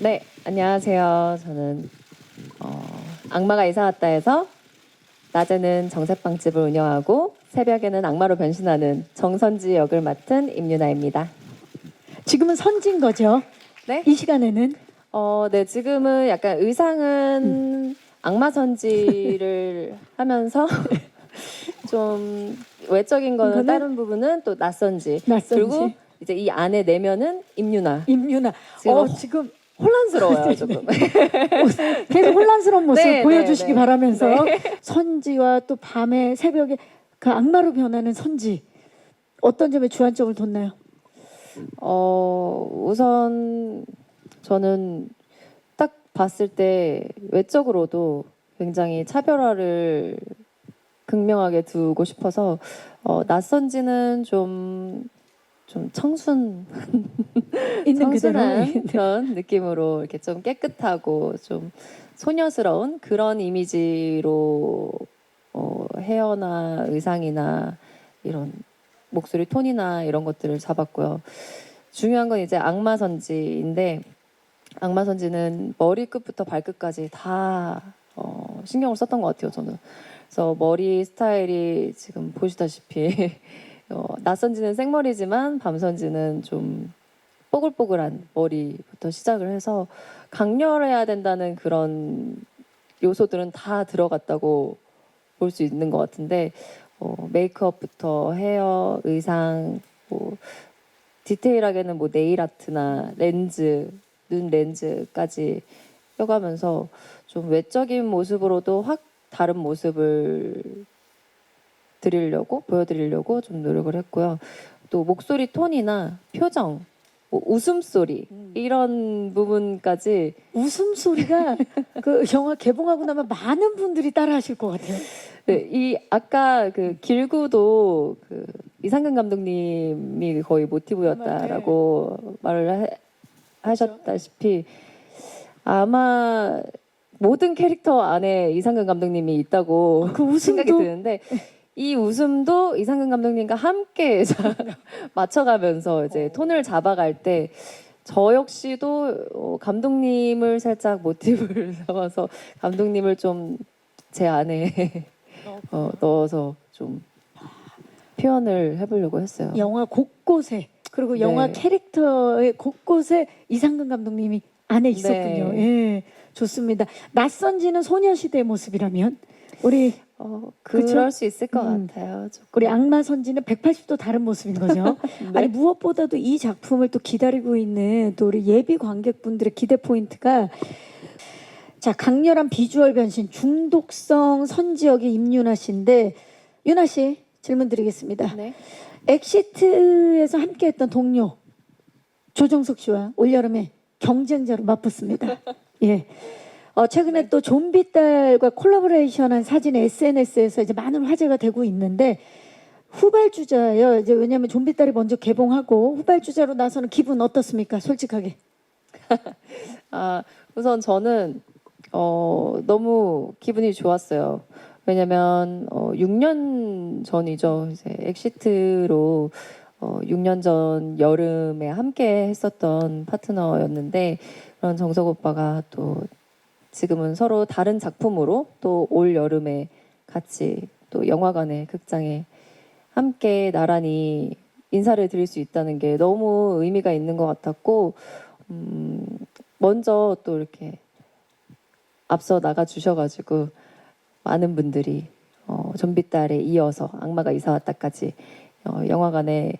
네, 안녕하세요. 저는 어, 악마가 이사 왔다에서 낮에는 정색빵집을 운영하고 새벽에는 악마로 변신하는 정선지 역을 맡은 임유나입니다. 지금은 선진 거죠. 네? 이 시간에는 어, 네, 지금은 약간 의상은 악마 선지를 하면서 좀 외적인 거는 이거는 다른 부분은 또 낯선지. 낯선지. 그리고 이제 이 안에 내면은 임유나. 임유나. 지금 어 지금 혼란스러워요, 조금. 계속 혼란스러운 모습 네, 보여주시기 네, 네. 바라면서 선지와 또 밤에 새벽에 그 악마로 변하는 선지 어떤 점에 주안점을 뒀나요? 어, 우선 저는 딱 봤을 때 외적으로도 굉장히 차별화를 극명하게 두고 싶어서 어, 낯선지는 좀, 좀 청순, 있는 청순한 그런 느낌으로 이렇게 좀 깨끗하고 좀 소녀스러운 그런 이미지로 어, 헤어나 의상이나 이런 목소리 톤이나 이런 것들을 잡았고요. 중요한 건 이제 악마 선지인데 악마 선지는 머리 끝부터 발끝까지 다 어, 신경을 썼던 것 같아요. 저는 그래서 머리 스타일이 지금 보시다시피 어, 낯선지는 생머리지만 밤선지는 좀 뽀글뽀글한 머리부터 시작을 해서 강렬해야 된다는 그런 요소들은 다 들어갔다고 볼 수 있는 것 같은데 어, 메이크업부터 헤어, 의상, 뭐 디테일하게는 뭐 네일 아트나 렌즈, 눈 렌즈까지 껴가면서 좀 외적인 모습으로도 확 다른 모습을 드리려고 보여드리려고 좀 노력을 했고요. 또 목소리 톤이나 표정, 뭐 웃음소리 이런 부분까지 웃음소리가 그 영화 개봉하고 나면 많은 분들이 따라하실 것 같아요. 네, 이 아까 그 길구도 그 이상근 감독님이 거의 모티브였다라고 말을 해- 하셨다시피 아마 모든 캐릭터 안에 이상근 감독님이 있다고 그 생각이 드는데 이 웃음도 이상근 감독님과 함께 맞춰가면서 이제 톤을 잡아갈 때 저 역시도 어, 감독님을 살짝 모티브를 삼아서 감독님을 좀 제 안에 어, 넣어서 좀 표현을 해보려고 했어요. 영화 곳곳에 그리고 네. 영화 캐릭터의 곳곳에 이상근 감독님이 안에 있었군요. 네. 예, 좋습니다. 낯선지는 소녀시대의 모습이라면 우리 어? 그럴 수 있을 것 음. 같아요. 조금. 우리 악마 선지는 180도 다른 모습인 거죠. 네. 아니 무엇보다도 이 작품을 또 기다리고 있는 또 우리 예비 관객분들의 기대 포인트가 자 강렬한 비주얼 변신 중독성 선지역의 임윤아 씨인데 윤아 씨 질문 드리겠습니다. 네. 엑시트에서 함께했던 동료 조정석 씨와 올여름에 경쟁자로 맞붙습니다. 예. 어, 최근에 또 좀비 딸과 콜라보레이션한 사진이 SNS에서 이제 많은 화제가 되고 있는데 후발주자예요. 이제 왜냐하면 좀비 딸이 먼저 개봉하고 후발주자로 나서는 기분 어떻습니까? 솔직하게. 아, 우선 저는 어, 너무 기분이 좋았어요. 왜냐면 어, 6년 전이죠. 이제 엑시트로 어, 6년 전 여름에 함께 했었던 파트너였는데 그런 정석 오빠가 또 지금은 서로 다른 작품으로 또 올 여름에 같이 또 영화관에 극장에 함께 나란히 인사를 드릴 수 있다는 게 너무 의미가 있는 것 같았고 음, 먼저 또 이렇게 앞서 나가 주셔가지고 많은 분들이 어, 좀비딸에 이어서 악마가 이사 왔다까지 어, 영화관에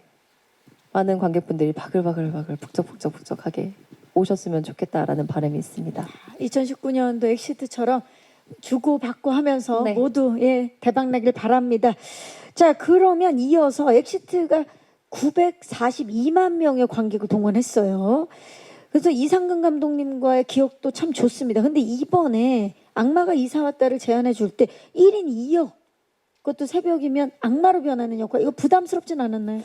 많은 관객분들이 바글바글바글 북적북적북적하게 오셨으면 좋겠다라는 바람이 있습니다. 2019년도 엑시트처럼 주고 받고 하면서 네. 모두 예, 대박 나길 바랍니다. 자, 그러면 이어서 엑시트가 942만 명의 관객을 동원했어요. 그래서 이상근 감독님과의 기억도 참 좋습니다. 근데 이번에 악마가 이사 왔다를 제안해 줄 때 1인 2역 그것도 새벽이면 악마로 변하는 역할 이거 부담스럽진 않았나요?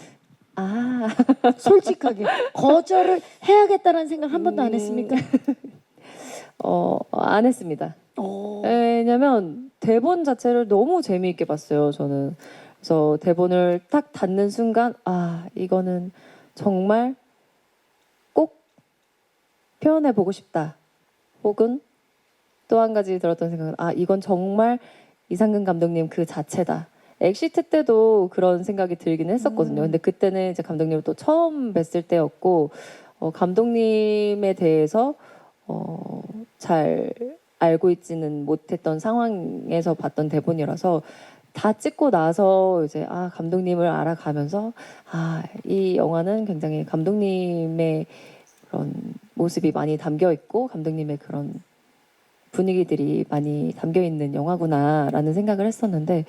아, 솔직하게 거절을 해야겠다라는 생각 한 번도 안 음. 했습니까? 어, 안 했습니다. 어. 왜냐면 대본 자체를 너무 재미있게 봤어요. 저는 그래서 대본을 딱 닫는 순간 아 이거는 정말 꼭 표현해 보고 싶다. 혹은 또 한 가지 들었던 생각은 아 이건 정말 이상근 감독님 그 자체다. 엑시트 때도 그런 생각이 들긴 했었거든요. 음. 근데 그때는 이제 감독님을 또 처음 뵀을 때였고 어, 감독님에 대해서 어, 잘 알고 있지는 못했던 상황에서 봤던 대본이라서 다 찍고 나서 이제 아 감독님을 알아가면서 아 이 영화는 굉장히 감독님의 그런 모습이 많이 담겨 있고 감독님의 그런 분위기들이 많이 담겨 있는 영화구나라는 생각을 했었는데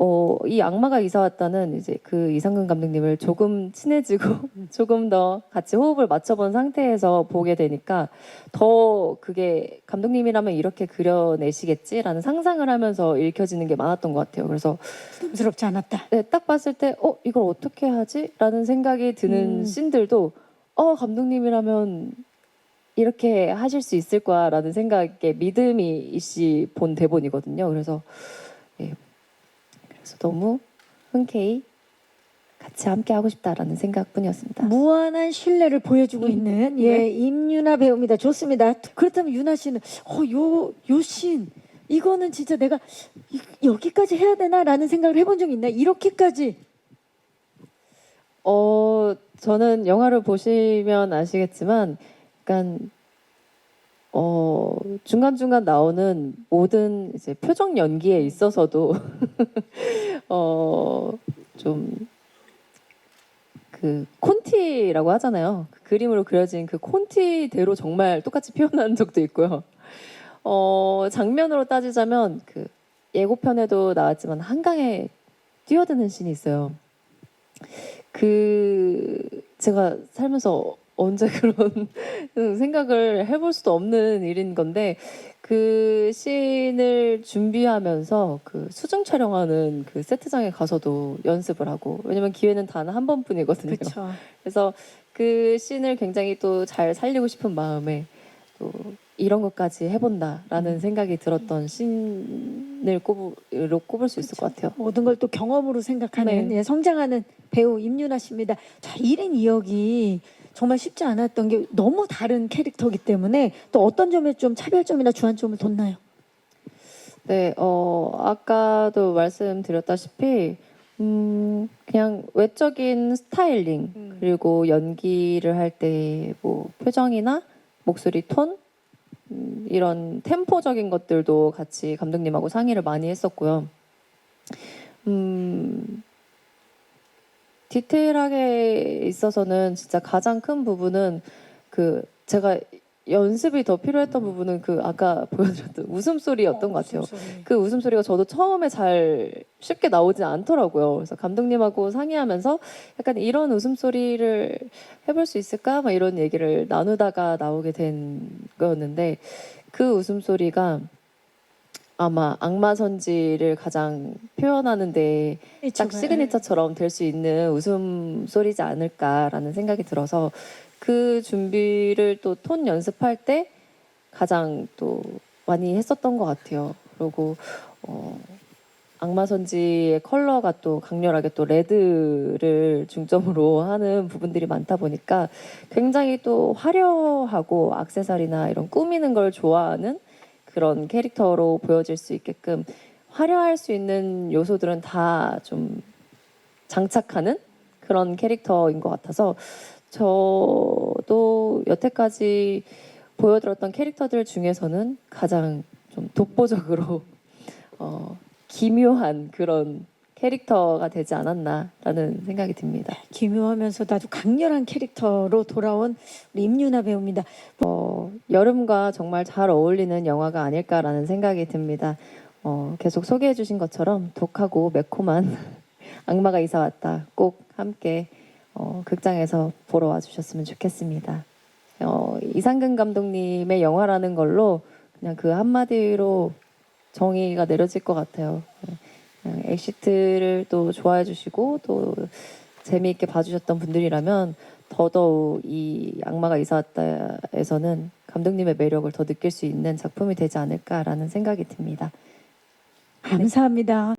어, 이 악마가 이사 왔다는 이제 그 이상근 감독님을 조금 친해지고 조금 더 같이 호흡을 맞춰본 상태에서 보게 되니까 더 그게 감독님이라면 이렇게 그려내시겠지라는 상상을 하면서 읽혀지는 게 많았던 것 같아요. 그래서 부담스럽지 않았다. 네, 딱 봤을 때, 어, 이걸 어떻게 하지? 라는 생각이 드는 음. 씬들도, 어, 감독님이라면 이렇게 하실 수 있을 거야. 라는 생각에 믿음이 이씨 본 대본이거든요. 그래서, 예. 그래서 너무 흔쾌히 같이 함께 하고 싶다라는 생각 뿐이었습니다. 무한한 신뢰를 보여주고 있는 예 네. 임유나 배우입니다. 좋습니다. 그렇다면 유나 씨는 어요요씬 이거는 진짜 내가 이- 여기까지 해야 되나라는 생각을 해본 적 있나요? 이렇게까지 어, 저는 영화를 보시면 아시겠지만, 약간, 어, 중간중간 나오는 모든 이제 표정 연기에 있어서도, 어, 좀, 그, 콘티라고 하잖아요. 그 그림으로 그려진 그 콘티대로 정말 똑같이 표현한 적도 있고요. 어, 장면으로 따지자면, 그, 예고편에도 나왔지만, 한강에 뛰어드는 씬이 있어요. 그 제가 살면서 언제 그런 생각을 해볼 수도 없는 일인 건데 그 씬을 준비하면서 그 수중 촬영하는 그 세트장에 가서도 연습을 하고 왜냐면 기회는 단 한 번뿐이거든요. 그렇죠. 그래서 그 씬을 굉장히 또 잘 살리고 싶은 마음에 또 이런 것까지 해본다라는 생각이 들었던 씬을 꼽으로 꼽을 수 있을 것 같아요. 모든 걸 또 경험으로 생각하는 네. 예, 성장하는 배우 임유나 씨입니다. 자, 1인 2역이 정말 쉽지 않았던 게 너무 다른 캐릭터이기 때문에 또 어떤 점에 좀 차별점이나 주안점을 뒀나요? 네, 어, 아까도 말씀드렸다시피, 음, 그냥 외적인 스타일링, 음. 그리고 연기를 할 때 뭐 표정이나 목소리 톤, 음, 이런 템포적인 것들도 같이 감독님하고 상의를 많이 했었고요. 음, 디테일하게 있어서는 진짜 가장 큰 부분은 그 제가 연습이 더 필요했던 부분은 그 아까 보여드렸던 웃음소리였던 것 같아요. 그 웃음소리가 저도 처음에 잘 쉽게 나오지 않더라고요. 그래서 감독님하고 상의하면서 약간 이런 웃음소리를 해볼 수 있을까? 막 이런 얘기를 나누다가 나오게 된 거였는데 그 웃음소리가 아마 악마 선지를 가장 표현하는데 딱 시그니처처럼 될 수 있는 웃음 소리지 않을까라는 생각이 들어서 그 준비를 또 톤 연습할 때 가장 또 많이 했었던 것 같아요. 그리고 어, 악마 선지의 컬러가 또 강렬하게 또 레드를 중점으로 하는 부분들이 많다 보니까 굉장히 또 화려하고 악세사리나 이런 꾸미는 걸 좋아하는 그런 캐릭터로 보여질 수 있게끔 화려할 수 있는 요소들은 다 좀 장착하는 그런 캐릭터인 것 같아서 저도 여태까지 보여드렸던 캐릭터들 중에서는 가장 좀 독보적으로 어, 기묘한 그런 캐릭터가 되지 않았나라는 생각이 듭니다. 기묘하면서도 아주 강렬한 캐릭터로 돌아온 우리 임유나 배우입니다. 어, 여름과 정말 잘 어울리는 영화가 아닐까라는 생각이 듭니다. 어, 계속 소개해 주신 것처럼 독하고 매콤한 악마가 이사 왔다. 꼭 함께 어, 극장에서 보러 와 주셨으면 좋겠습니다. 어, 이상근 감독님의 영화라는 걸로 그냥 그 한마디로 정의가 내려질 것 같아요. 네, 엑시트를 또 좋아해 주시고 또 재미있게 봐주셨던 분들이라면 더더욱 이 악마가 이사 왔다에서는 감독님의 매력을 더 느낄 수 있는 작품이 되지 않을까라는 생각이 듭니다. 감사합니다.